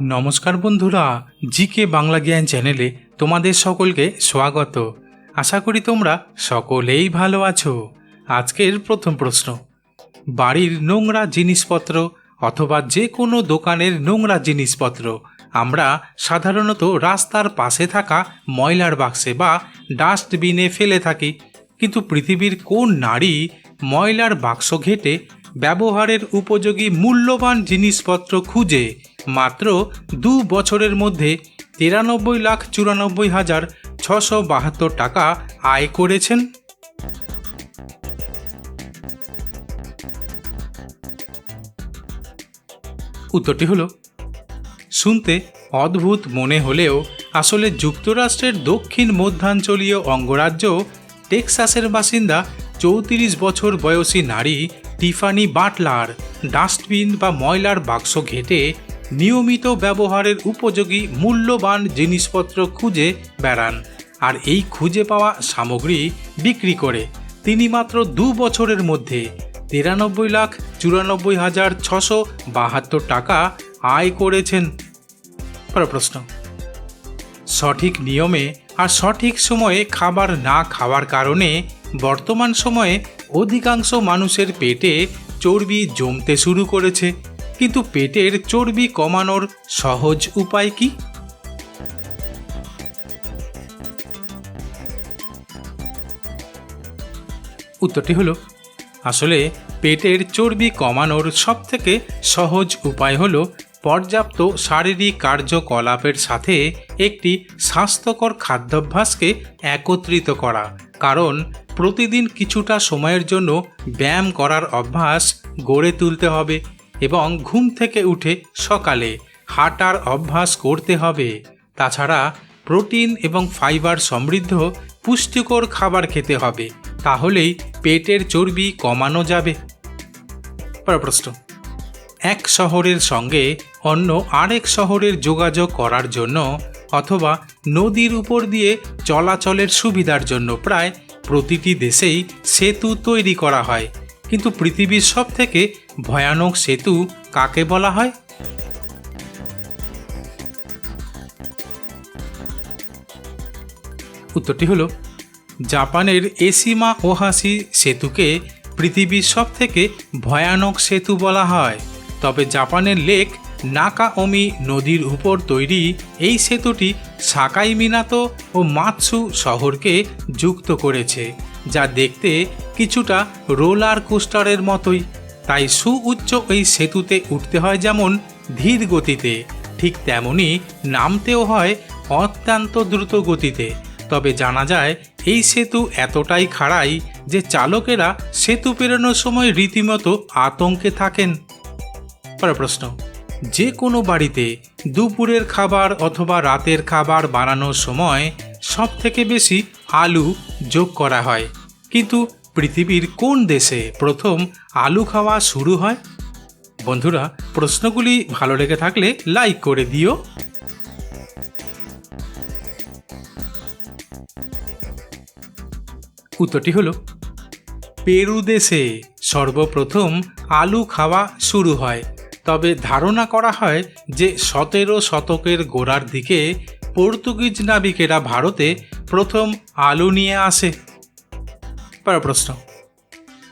নমস্কার বন্ধুরা, জিকে বাংলা জ্ঞান চ্যানেলে তোমাদের সকলকে স্বাগত। আশা করি তোমরা সকলেই ভালো আছো। আজকের প্রথম প্রশ্ন, বাড়ির নোংরা জিনিসপত্র অথবা যে কোনো দোকানের নোংরা জিনিসপত্র, আমরা সাধারণত রাস্তার পাশে থাকা ময়লার বাক্সে বা ডাস্টবিনে ফেলে থাকি, কিন্তু পৃথিবীর কোন নারী ময়লার বাক্স ঘেটে ব্যবহারের উপযোগী মূল্যবান জিনিসপত্র খুঁজে মাত্র দু বছরের মধ্যে তিরানব্বই লাখ চুরানব্বই হাজার ছশো বাহাত্তর টাকা আয় করেছেন। উত্তরটি হলো, শুনতে অদ্ভুত মনে হলেও আসলে যুক্তরাষ্ট্রের দক্ষিণ মধ্যাঞ্চলীয় অঙ্গরাজ্য টেক্সাসের বাসিন্দা চৌত্রিশ বছর বয়সী নারী টিফানি বাটলার, ডাস্টবিন বা ময়লার বাক্স ঘেটে নিয়মিত ব্যবহারের উপযোগী মূল্যবান জিনিসপত্র খুঁজে বেড়ান। আর এই খুঁজে পাওয়া সামগ্রী বিক্রি করে। তিনি মাত্র দু বছরের মধ্যে তিরানব্বই লাখ চুরানব্বই হাজার ছশো বাহাত্তর টাকা আয় করেছেন। প্রশ্ন। সঠিক নিয়মে আর সঠিক সময়ে খাবার না খাওয়ার কারণে বর্তমান সময়ে অধিকাংশ মানুষের পেটে চর্বি জমতে শুরু করেছে। কিন্তু পেটের চর্বি কমানোর সহজ উপায় কি? উত্তরটি হলো, আসলে পেটের চর্বি কমানোর সবথেকে সহজ উপায় হলো পর্যাপ্ত শারীরিক কার্যকলাপের সাথে একটি স্বাস্থ্যকর খাদ্যাভ্যাসকে একত্রিত করা। কারণ প্রতিদিন কিছুটা সময়ের জন্য ব্যায়াম করার অভ্যাস গড়ে তুলতে হবে এবং ঘুম থেকে উঠে সকালে হাঁটার অভ্যাস করতে হবে। তাছাড়া প্রোটিন এবং ফাইবার সমৃদ্ধ পুষ্টিকর খাবার খেতে হবে, তাহলেই পেটের চর্বি কমানো যাবে। প্রশ্ন। এক শহরের সঙ্গে অন্য আরেক শহরের যোগাযোগ করার জন্য অথবা নদীর উপর দিয়ে চলাচলের সুবিধার জন্য প্রায় প্রতিটি দেশেই সেতু তৈরি করা হয়। কিন্তু পৃথিবীর সব থেকে ভয়ানক সেতু কাকে বলা হয়? উত্তরটি হলো, জাপানের এসিমা ওহাসি সেতুকে পৃথিবীর সব থেকে ভয়ানক সেতু বলা হয়। তবে জাপানের লেক নাকাওমি নদীর উপর তৈরি এই সেতুটি সাকাই মিনাতো ও মাতসু শহরকে যুক্ত করেছে, যা দেখতে কিছুটা রোলার কোস্টারের মতোই। তাই সুউচ্চ এই সেতুতে উঠতে হয় যেমন ধীর গতিতে, ঠিক তেমনি নামতেও হয় অত্যন্ত দ্রুত গতিতে। তবে জানা যায়, এই সেতু এতটাই খাড়াই যে চালকেরা সেতু পেরোনোর সময় রীতিমতো আতঙ্কে থাকেন। পরের প্রশ্ন। যে কোনো বাড়িতে দুপুরের খাবার অথবা রাতের খাবার বানানোর সময় সব থেকে বেশি আলু যোগ করা হয়। কিন্তু পৃথিবীর কোন দেশে প্রথম আলু খাওয়া শুরু হয়? বন্ধুরা, প্রশ্নগুলি ভালো লেগে থাকলে লাইক করে দিও। উত্তরটি হলো, পেরু দেশে সর্বপ্রথম আলু খাওয়া শুরু হয়। তবে ধারণা করা হয় যে সতেরো শতকের গোড়ার দিকে পর্তুগিজ নাবিকেরা ভারতে প্রথম আলু নিয়ে আসে। প্রশ্ন।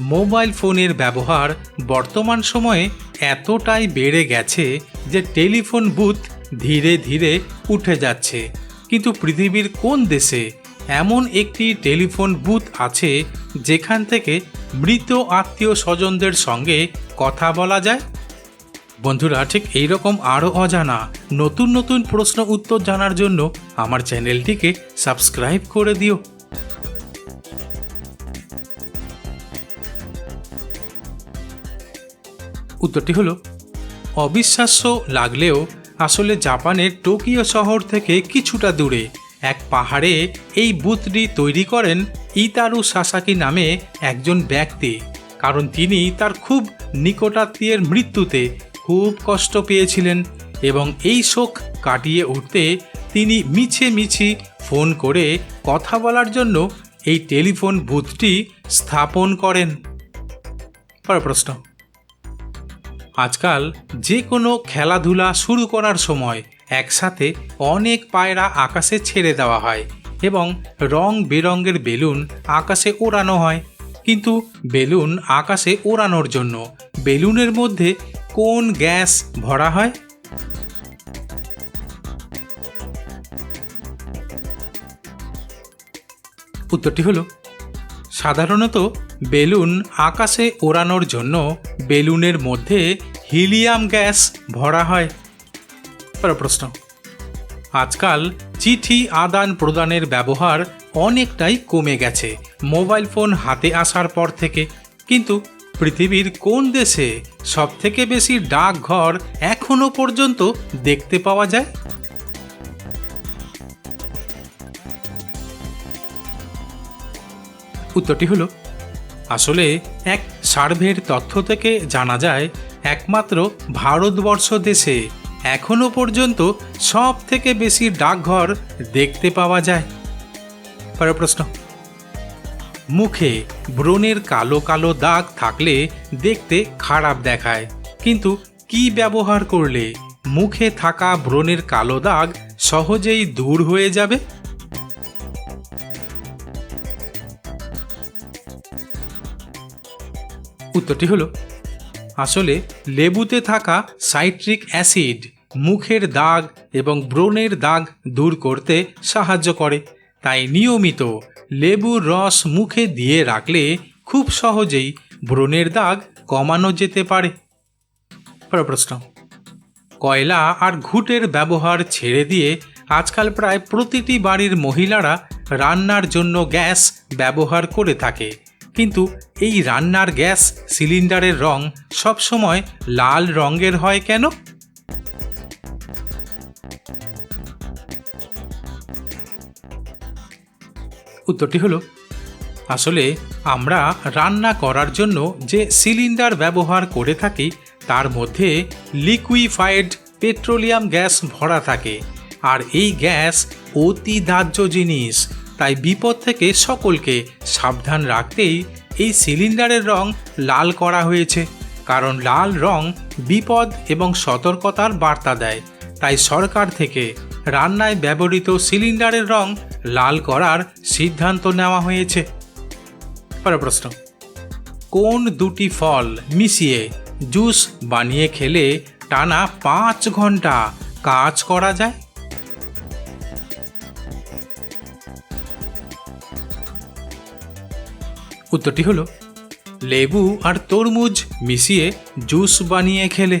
মোবাইল ফোনের ব্যবহার বর্তমান সময়ে এতটাই বেড়ে গেছে যে টেলিফোন বুথ ধীরে ধীরে উঠে যাচ্ছে। কিন্তু পৃথিবীর কোন দেশে এমন একটি টেলিফোন বুথ আছে যেখান থেকে মৃত আত্মীয় স্বজনদের সঙ্গে কথা বলা যায়? বন্ধুরা, ঠিক এইরকম আরও অজানা নতুন নতুন প্রশ্ন উত্তর জানার জন্য আমার চ্যানেলটিকে সাবস্ক্রাইব করে দিও। উত্তরটি হলো, অবিশ্বাস্য লাগলেও আসলে জাপানের টোকিও শহর থেকে কিছুটা দূরে এক পাহাড়ে এই বুথটি তৈরি করেন ইতারু সাসাকি নামে একজন ব্যক্তি, কারণ তিনি তার খুব নিকটাত্মীয়ের মৃত্যুতে খুব কষ্ট পেয়েছিলেন এবং এই শোক কাটিয়ে উঠতে তিনি মিছে মিছি ফোন করে কথা বলার জন্য এই টেলিফোন বুথটি স্থাপন করেন। পরের প্রশ্ন। আজকাল যে কোনো খেলাধুলা শুরু করার সময় একসাথে অনেক পায়রা আকাশে ছেড়ে দেওয়া হয় এবং রং বেরঙের বেলুন আকাশে ওড়ানো হয়। কিন্তু বেলুন আকাশে ওড়ানোর জন্য বেলুনের মধ্যে কোন গ্যাস ভরা হয়? উত্তরটি হলো, সাধারণত বেলুন আকাশে ওড়ানোর জন্য বেলুনের মধ্যে হিলিয়াম গ্যাস ভরা হয়। প্রশ্ন, আজকাল চিঠি আদান প্রদানের ব্যবহার অনেকটাই কমে গেছে মোবাইল ফোন হাতে আসার পর থেকে, কিন্তু পৃথিবীর কোন দেশে সবথেকে বেশি ডাকঘর এখনও পর্যন্ত দেখতে পাওয়া যায়? উত্তরটি হলো, আসলে এক সার্ভের তথ্য থেকে জানা যায়, একমাত্র ভারতবর্ষ দেশে এখনও পর্যন্ত সব থেকে বেশি ডাকঘর দেখতে পাওয়া যায়। পরের প্রশ্ন। মুখে ব্রণের কালো কালো দাগ থাকলে দেখতে খারাপ দেখায়। কিন্তু কি ব্যবহার করলে মুখে থাকা ব্রণের কালো দাগ সহজেই দূর হয়ে যাবে? উত্তরটি হলো, আসলে লেবুতে থাকা সাইট্রিক অ্যাসিড মুখের দাগ এবং ব্রণের দাগ দূর করতে সাহায্য করে, তাই নিয়মিত লেবুর রস মুখে দিয়ে রাখলে খুব সহজেই ব্রণের দাগ কমানো যেতে পারে। প্রশ্ন কয়লা আর ঘুটের ব্যবহার ছেড়ে দিয়ে আজকাল প্রায় প্রতিটি বাড়ির মহিলারা রান্নার জন্য গ্যাস ব্যবহার করে থাকে। কিন্তু এই রান্নার গ্যাস সিলিন্ডারের রং সবসময় লাল রঙের হয় কেন? উত্তরটি হলো, আসলে আমরা রান্না করার জন্য যে সিলিন্ডার ব্যবহার করে থাকি, তার মধ্যে লিকুইফাইড পেট্রোলিয়াম গ্যাস ভরা থাকে। আর এই গ্যাস অতি দাহ্য জিনিস, তাই বিপদ থেকে সকলকে সাবধান রাখতেই এই সিলিন্ডারের রং লাল করা হয়েছে। কারণ লাল রং বিপদ এবং সতর্কতার বার্তা দেয়। তাই সরকার থেকে রান্নায় ব্যবহৃত সিলিন্ডারের রং লাল করার সিদ্ধান্ত নেওয়া হয়েছে। পরের প্রশ্ন। কোন দুটি ফল মিশিয়ে জুস বানিয়ে খেলে টানা পাঁচ ঘণ্টা কাজ করা যায়? উত্তরটি হলো, লেবু আর তরমুজ মিশিয়ে জুস বানিয়ে খেলে।